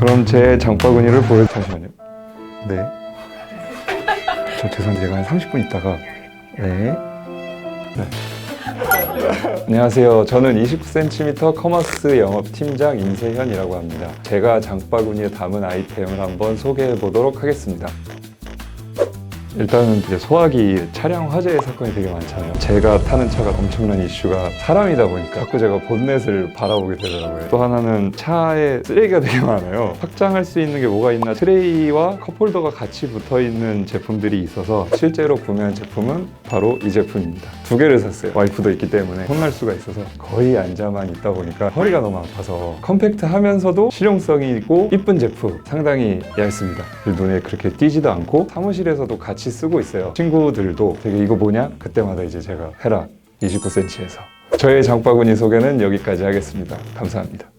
그럼 제 장바구니를 보여 잠시만요. 네. 저 죄송한데 제가 한 30분 있다가 네. 네. 안녕하세요. 저는 29cm 커머스 영업 팀장 임세현이라고 합니다. 제가 장바구니에 담은 아이템을 한번 소개해 보도록 하겠습니다. 일단은 이제 소화기 차량 화재 사건이 되게 많잖아요. 제가 타는 차가 엄청난 이슈가 사람이다 보니까 자꾸 제가 본넷을 바라보게 되더라고요. 또 하나는 차에 쓰레기가 되게 많아요. 확장할 수 있는 게 뭐가 있나 트레이와 컵홀더가 같이 붙어 있는 제품들이 있어서 실제로 구매한 제품은 바로 이 제품입니다. 두 개를 샀어요. 와이프도 있기 때문에 혼날 수가 있어서 거의 앉아만 있다 보니까 허리가 너무 아파서 컴팩트하면서도 실용성이 있고 이쁜 제품 상당히 얇습니다. 눈에 그렇게 띄지도 않고 사무실에서도 같이 쓰고 있어요. 친구들도 되게 이거 뭐냐? 그때마다 이제 제가 해라 29cm에서 저의 장바구니 소개는 여기까지 하겠습니다. 감사합니다.